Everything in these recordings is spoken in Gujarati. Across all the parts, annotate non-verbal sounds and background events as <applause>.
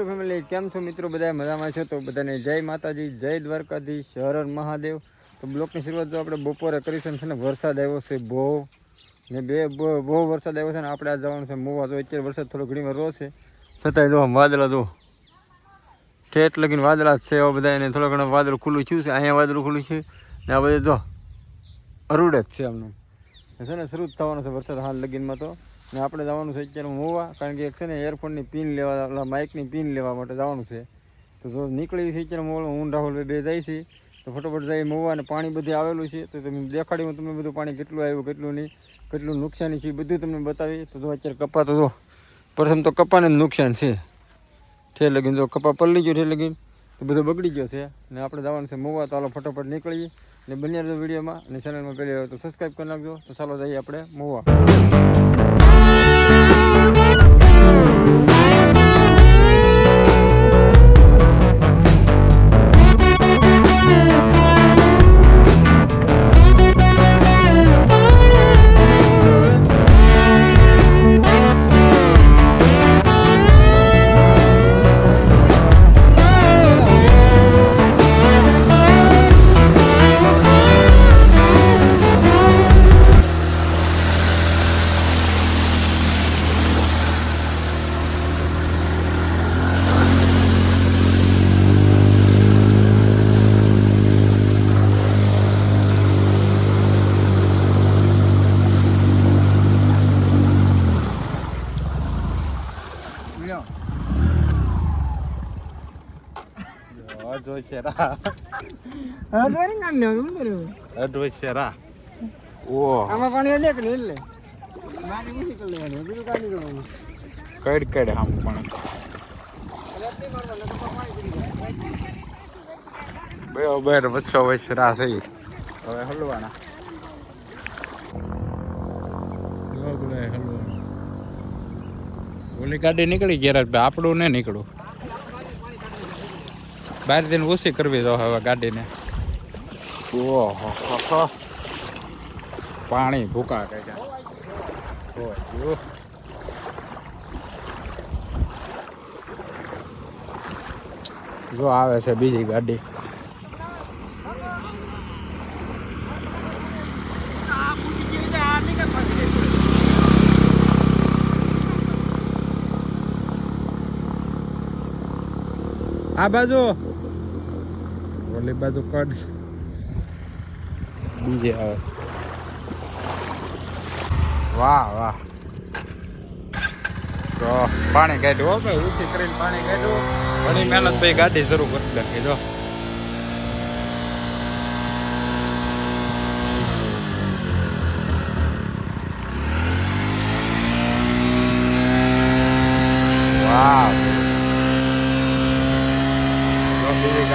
યુટ્યુબ ફેમિલી, કેમ છો મિત્રો? બધા મજામાં છો? તો બધાને જય માતાજી, જય દ્વારકાધીશ, હર મહાદેવ. તો બ્લોકની શરૂઆત જો આપણે બપોરે કરીશું, છે ને? વરસાદ આવ્યો છે બહુ. ને બે બહુ વરસાદ આવ્યો છે ને, આપણે આ જવાનું છે મોવા. તો અત્યારે વરસાદ થોડો ઘણીવાર છે. છતાંય જો વાદળા જો, ઠેઠ લગીને વાદળા છે એવા બધા એને થોડો ઘણો વાદળ ખુલ્લું થયું છે. અહીંયા વાદળ ખુલ્લું છે. ને આ બધે જો, અરૂડ જ છે આમનું. છે ને, શરૂ જ થવાનો છે વરસાદ હાલ લગીનમાં તો. ને આપણે જવાનું છે અત્યારે મોવા, કારણ કે એક છે ને એરફોનની પિન લેવા માઇકની પિન લેવા માટે જવાનું છે. તો જો નીકળી છે અત્યારે મોવા, હું રાહુલ બે જાય છે. તો ફટોફટ જઈ મોવા અને પાણી બધું આવેલું છે. તો તમે દેખાડ્યું તમને બધું પાણી કેટલું આવ્યું, કેટલું નહીં, કેટલું નુકસાની છે બધું તમને બતાવી તો જો અત્યારે કપા તો જો, પ્રથમ તો કપાને જ નુકસાન છે. ઠેર લગીન જો કપા પલળી ગયો, ઠેર લગીન, તો બધું બગડી ગયો છે. ને આપણે જવાનું છે મોવા, તો હાલો ફટાફટ નીકળીએ. ને બન્યા રહેજો વિડીયોમાં, અને ચેનલમાં પહેલી તો સબસ્ક્રાઈબ કરી નાખજો. તો ચાલો જઈએ આપણે મોવા. Thank you. અઢોશેરા <laughs> આમાં અઢોશેરા ઓહ પાણી અડે કે નહીં એટલે મારી નથી લેવાની બીજું કાંઈ નહીં કરવાનું. કડ કડ આમ પણ. બે બેર વચ્ચો વચરા છે હવે હલવાના. હલવાના. ઓલી ગાડી નીકળી ગેરેજ ભાઈ આપણું ને નીકળું બહાર દિન ઓછી કરવી દો હવે ગાડીને. ઓહો પાણી ભૂકા કઈ જો આવે છે બીજી ગાડી. આ બાજુ. ઓલી બાજુ કડ બીજે આવે વાહ વાહ તો પાણી કાઢ્યું હો ભાઈ ઊંચી કરીને પાણી કાઢ્યું ઘણી મહેનત ભાઈ ગાડી શરૂ કરી નાખી જો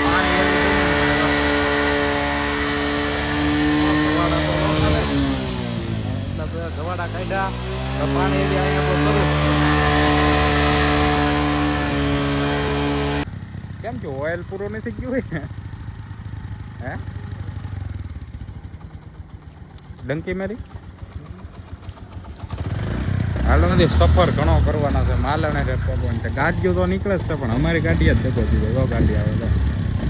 વાહ જો બીજી ગાડી વતન આવે છે ગવાડા કાઢ્યા તો પાણી એવી અહીંયા બહુ સરસ કેમ કે ઓઇલ પૂરો નથી ગયું હોય ને. હે? ડંકી મારી? હાલો સફર ઘણો કરવાનો છે. માલણે રે પગવન છે ગાડીઓ તો નીકળે જ છે, પણ અમારી ગાડી જ દગો દીધો. જો ગાડી આવે તો.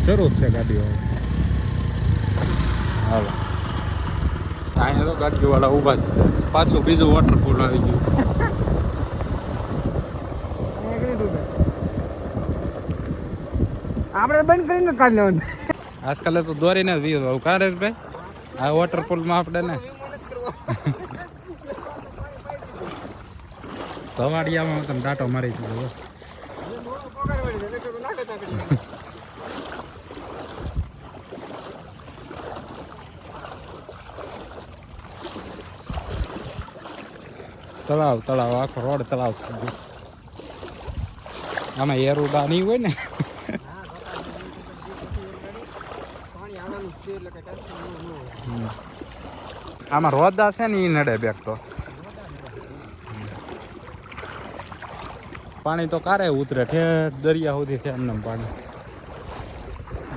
જરૂર છે ગાડીઓ હાલો. અહીંયા તો ગાડીઓ વાળા ઊભા છે. પાછું બીજું વોટરફોલ આવી ગયું. આપણે બંધ કરીને કાઢી લેવાનું. આજકાલ તો દોરીને જ વીસ આવું કારે ભાઈ? આ વોટરફોલમાં આપણે ને. ધવાડિયામાં તમે ટાટો મારી દીધો તળાવ તળાવ, આખો રોડ તળાવ. આમાં એરુડા નહીં હોય ને પાણી આવવાનું છે એટલે કઈ ટેન્શન ન હોય આમાં રોદા છે ને એ નડે બેક તો. પાણી તો કારે ઉતરે ઠેઠ દરિયા સુધી છે એમને પાણી.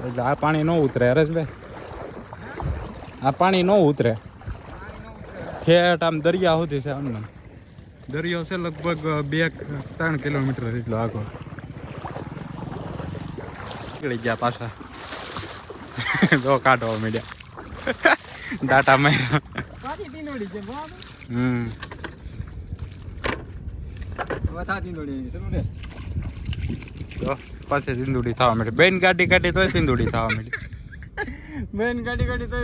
એટલે આ પાણી ન ઉતરે હરેશભાઈ. આ પાણી ન ઉતરે. ઠેઠ આમ દરિયા સુધી છે એમને. દરિયો છે લગભગ બે ત્રણ કિલોમીટર જેટલો આગળ નીકળી ગયા પાછા. <laughs> જો કાઢો મીડિયા ડાટા તીંદોડી હમ. પાછી સિંદુડી થવા માંડી. બેન ગાડી કાઢી તોય સિંદુડી થવા મળી <laughs> બેન ગાડી ગાડી તો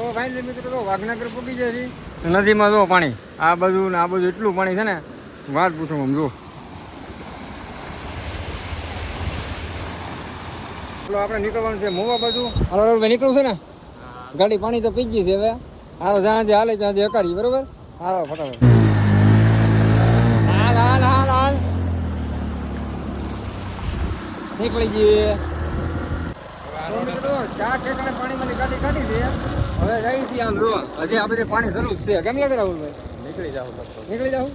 તો ફાઇનલી મિત્રો તો વાઘનગર પૂકી જાય છે. નદીમાં જો પાણી. આ બધું ને આ બધું એટલું પાણી છે ને. વાત પૂછું આમ જો. આપણે નીકળવાનું છે મોવા બાજુ. હાલો ભાઈ નીકળવું છે ને? ગાડી પાણી તો પી ગઈ છે હવે. હાલો જ્યાંથી હાલે ત્યાંથી હકારી બરોબર? હાલો, ફટાફટ. હાલ હાલ હાલ હાલ. નીકળી જઈએ. ચાર ઠેકાણે પાણીમાંથી ગાડી કાઢી દે હવે જઈ છીએ આમ જો હજી આ બધે પાણી શરૂ જ છે કેમ લાગે રાહુલભાઈ નીકળી જાવ નીકળી જાવ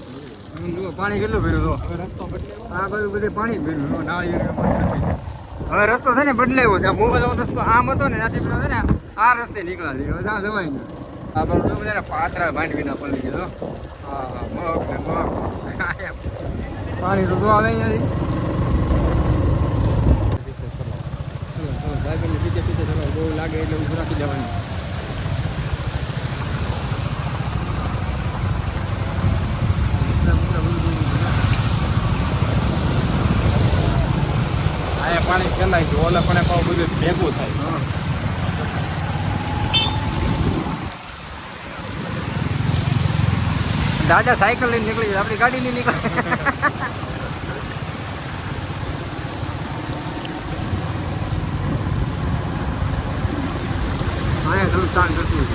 પાણી કેટલું ભીડું જો આ બધું બધે પાણી જો નાળિયેર હવે રસ્તો છે ને બદલાયો છે મોબાઈલ રસ્તો આમ હતો ને ત્યાંથી પેલો છે ને આ રસ્તે નીકળ્યા છે હવે ત્યાં જવાય ને આ બધું બધા પાત્રા માંડવીના પડી ગયો હા હા મગ ને મગ પાણી તો આવે અહીંયાથી ચલો ચલો પીછે બહુ લાગે એટલે ઊભું રાખી પાણી છે. ઓલા પણ પાવ બધું ભેગું થાય. દાદા સાયકલ લઈને નીકળી જાય આપણી ગાડી લઈને નીકળે અહીંયા થોડું શાંત હતું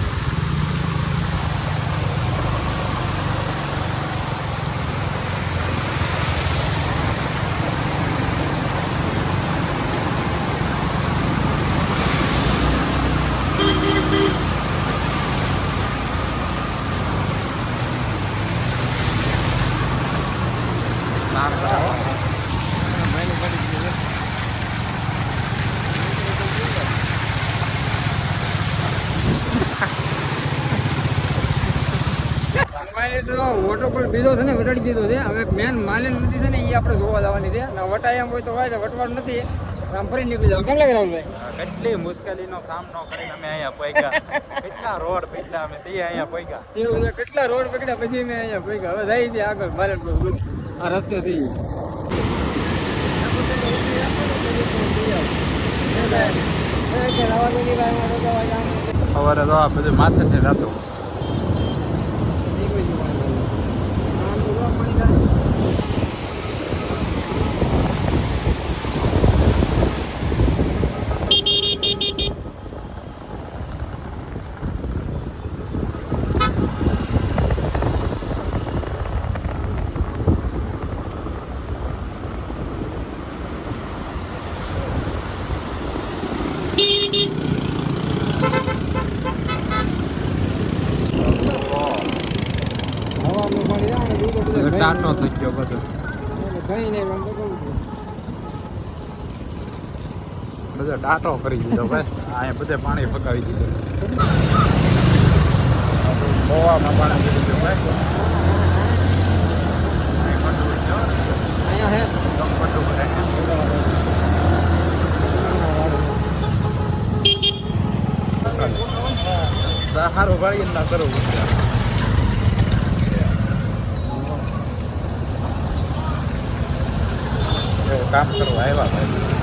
અમારે તો વોટરફોલ બીજો છે ને વટાડી દીધો છે. હવે મેન માલિન નદી છે ને એ આપણે જોવા જવાની છે. ને વટાય એમ હોય તો હોય વટવાનું નથી. આમ ફરી નીકળી જાવ કેમ લાગે રાહુલભાઈ? કેટલી મુશ્કેલીનો સામનો કરીને અમે અહીંયા પહોંચ્યા કેટલા રોડ પીટલા અમે તે અહીંયા પહોંચ્યા એવું છે. કેટલા રોડ પકડ્યા પછી અમે અહીંયા પૈકા હવે જાય છે આગળ માલિન આ રસ્તેથી સવારે તો આ બધું માથે છે રાતો હવાનું પાણી આવે ને એ તો બધું ટાટો થઈ ગયો બધો. બધો ટાટો કરી દીધો ભાઈ. અહીંયા બધે પાણી ફકાવી દીધું. ગોવામાં પાણી દીધું ભાઈ. સારું ભાઈ ના કરવું પડશે. એવું કામ કરવા આવ્યા ભાઈ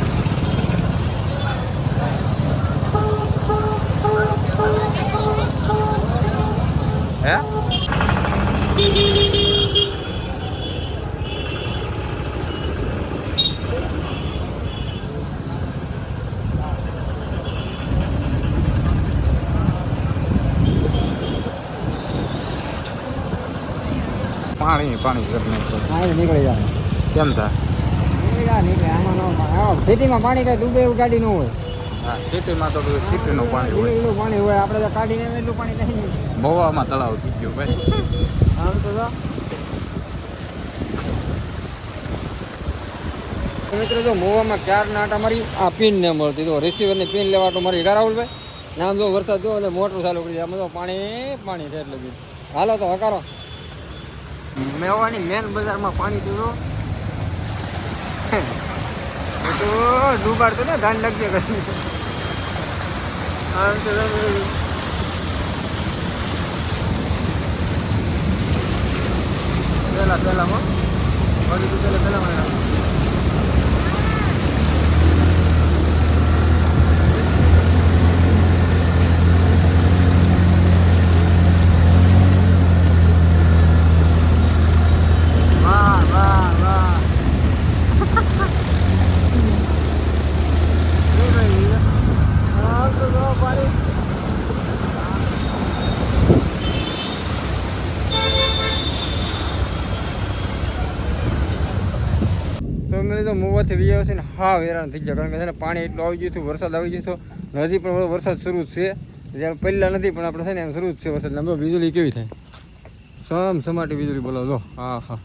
હે પાણી પાણી કરી નાખ્યું હા નીકળી જાય કેમ થાય નીકળી બહાર નીકળે આમાં ન પાણી. કઈ ડૂબે એવું ગાડી ન હોય. હા સિટીમાં તો સિટીનું પાણી હોય. એટલું પાણી હોય. આપણે તો કાઢીને એટલું પાણી નહીં મહુવામાં તળાવ થઈ ગયું ભાઈ. આમ તો મિત્રો જો મોવામાં ચાર નાટા મારી આ પિન ને મળતી. તો રિસીવરની પિન લેવા તો મારી રાહુલભાઈ નામ જો વરસાદ જો એટલે મોટર ચાલુ કરી આમાં તો પાણી પાણી છે એટલે હાલો તો હકારો. મેવાની મેન બજારમાં પાણી એ તો ડૂબાડતો ને ધાન લગજે કરી આમ તો પહેલાં બધું. પેલા પેલામાં પહેલાં પહેલાં પેલા પેલામાં વાહ વાહ વાહ એ ભાઈ આ તો જો પાણી તો મેં તો મોવાથી ને હેરાન થઈ ગયા કારણ કે છે ને, પાણી એટલું આવી ગયું હતું વરસાદ આવી ગયો હતો હજી પણ વરસાદ શરૂ જ છે. જ્યારે પહેલાં નથી, પણ આપણે છે ને એમ શરૂ જ છે વરસાદ. લાંબો વીજળી કેવી થાય? સમ સમાટી વીજળી બોલો લો હા હા.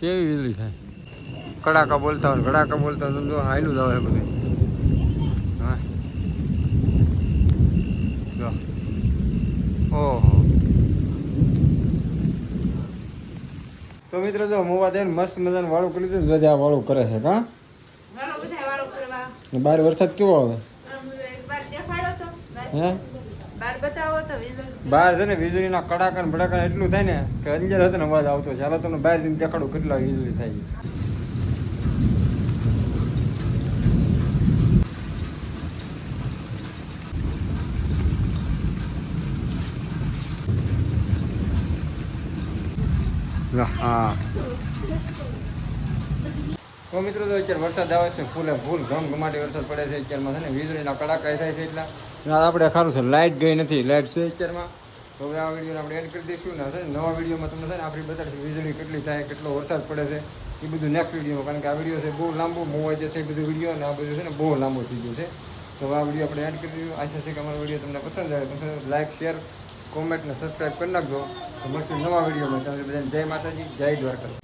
કેવી વીજળી થાય? કડાકા બોલતા હોય, કડાકા બોલતા હોય સમજો હાયલું જ આવે બધું. હા. ઓહો. તો મિત્રો, જો, મોવા દે મસ્ત મજાનું વાળું કરી દીધું રજા વાળું કરે છે, કા? ને બહાર વરસાદ કેવો આવે? હે? બાર બતાવો તો વીજળી બહાર છે ને વીજળીના કડાકા ભડાકા એટલું થાય ને કે અંજાર હતો ને અવાજ આવતો. છે હાલો તમને બહાર જઈને દેખાડું કેટલા વીજળી થાય. હા. તો મિત્રો તો અત્યારે વરસાદ આવે છે, ફૂલે ફૂલ ઘમ ઘમાટી વરસાદ પડે છે, અત્યારમાં છે ને વીજળીના કડાકા થાય છે એટલા. આપણે ખારું છે લાઇટ ગઈ નથી લાઇટ છે અત્યારમાં. તો હવે આ વિડીયોને આપણે એડ કરી દઈશું ને છે નવા વિડીયોમાં તમને છે ને આપણી બધા વીજળી કેટલી થાય, કેટલો વરસાદ પડે છે, એ બધું નેક્સ્ટ વિડીયોમાં, કારણ કે આ વીડિયો છે બહુ લાંબો મોવાઈ જશે એ બધું વીડિયો અને આ બધું છે ને બહુ લાંબો થઈ ગયો છે. તો આ વીડિયો આપણે એડ કરી દઈશું. આશા છે કે અમારો વીડિયો તમને પસંદ આવે તો લાઇક શેર કોમેન્ટ ને સબસ્ક્રાઈબ કરી નાખજો. તો મળશે નવા વિડીયોમાં. તમે બધાને જય માતાજી, જય દ્વારકા